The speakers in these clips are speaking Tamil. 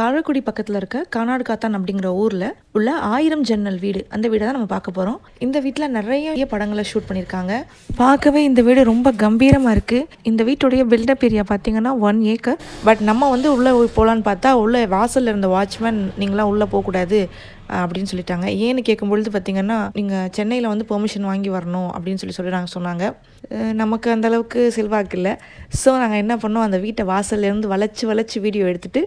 காரைக்குடி பக்கத்தில் இருக்க கானாடு காத்தான் அப்படிங்கிற ஊரில் உள்ள ஆயிரம் ஜன்னல் வீடு. அந்த வீடை தான் நம்ம பார்க்க போகிறோம் இந்த வீட்டில் நிறைய படங்களை ஷூட் பண்ணியிருக்காங்க. பார்க்கவே இந்த வீடு ரொம்ப கம்பீரமாக இருக்குது இந்த வீட்டுடைய பில்டப் ஏரியா பார்த்தீங்கன்னா ஒன் ஏக்கர் பட் நம்ம வந்து உள்ளே போகலான்னு பார்த்தா உள்ளே வாசலில் இருந்த வாட்ச்மேன் நீங்களாம் உள்ளே போகக்கூடாது. அப்படின்னு சொல்லிட்டாங்க. ஏன்னு கேட்கும்பொழுது பார்த்தீங்கன்னா நீங்கள் சென்னையில் வந்து பெர்மிஷன் வாங்கி வரணும் அப்படின்னு சொல்லி சொல்லி நாங்கள் சொன்னாங்க. நமக்கு அந்தளவுக்கு செல்வாக்கு இல்லை. ஸோ நாங்கள் என்ன பண்ணோம்? அந்த வீட்டை வாசல்லேருந்து வளைச்சி வளைச்சி வீடியோ எடுத்துகிட்டு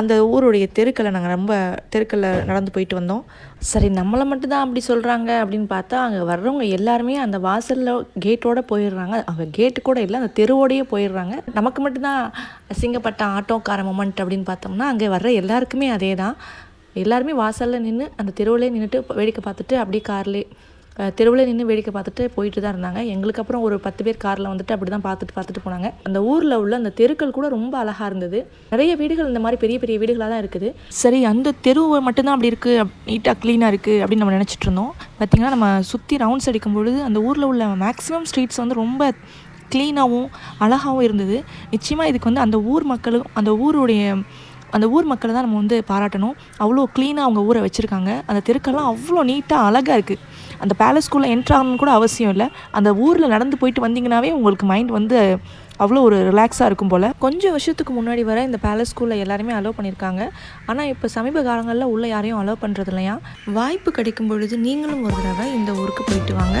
அந்த ஊருடைய தெருக்களை நாங்கள் ரொம்ப தெருக்களில் நடந்து போயிட்டு வந்தோம். சரி நம்மளை மட்டும்தான் அப்படி சொல்கிறாங்க அப்படின்னு பார்த்தா அங்கே வர்றவங்க எல்லாருமே அந்த வாசலில் கேட்டோடு போயிடுறாங்க. அவங்க கேட்டு கூட இல்லை அந்த தெருவோடையே போயிடுறாங்க. நமக்கு மட்டும்தான் அசிங்கப்பட்ட ஆட்டோக்கார மொமெண்ட் அப்படின்னு பார்த்தோம்னா அங்கே வர்ற எல்லாருக்குமே அதே தான் எல்லாருமே வாசலில் நின்று அந்த தெருவிலே நின்றுட்டு வேடிக்கை பார்த்துட்டு அப்படியே கார்லேயே தெருவில் நின்று வேடிக்கை பார்த்துட்டு போயிட்டு தான் இருந்தாங்க. எங்களுக்கு அப்புறம் ஒரு பத்து பேர் காரில் வந்துட்டு அப்படி தான் பார்த்துட்டு பார்த்துட்டு போனாங்க. அந்த ஊரில் உள்ள அந்த தெருக்கள் கூட ரொம்ப அழகாக இருந்தது. நிறைய வீடுகள் இந்த மாதிரி பெரிய பெரிய வீடுகளாக தான் இருக்குது. சரி அந்த தெரு மட்டும்தான் அப்படி இருக்குது நீட்டாக க்ளீனாக இருக்குது அப்படின்னு நம்ம நினச்சிட்டு இருந்தோம். பார்த்திங்கன்னா நம்ம சுற்றி ரவுண்ட்ஸ் அடிக்கும் பொழுது அந்த ஊரில் உள்ள மேக்ஸிமம் ஸ்ட்ரீட்ஸ் வந்து ரொம்ப க்ளீனாகவும் அழகாகவும் இருந்தது. நிச்சயமாக இதுக்கு வந்து அந்த ஊர் மக்களும் அந்த ஊருடைய அந்த ஊர் மக்களை தான் நம்ம வந்து பாராட்டணும். அவ்வளோ க்ளீனாக அவங்க ஊரை வச்சுருக்காங்க. அந்த தெருக்கெல்லாம் அவ்வளோ நீட்டாக அழகாக இருக்குது அந்த பேலஸ்குள்ளே என்ட்ரு ஆகணும்னு கூட அவசியம் இல்லை. அந்த ஊரில் நடந்து போயிட்டு வந்தீங்கன்னாவே உங்களுக்கு மைண்ட் வந்து அவ்வளோ ஒரு ரிலாக்ஸாக இருக்கும் போல். கொஞ்சம் வருஷத்துக்கு முன்னாடி வர இந்த பேலஸ் ஸ்கூலில் எல்லாருமே அலோவ் பண்ணியிருக்காங்க ஆனால் இப்போ சமீப காலங்களில் உள்ள யாரையும் அலோவ் பண்ணுறது இல்லையா வாய்ப்பு கிடைக்கும் பொழுது நீங்களும் ஒரு தடவை இந்த ஊருக்கு போயிட்டு வாங்க.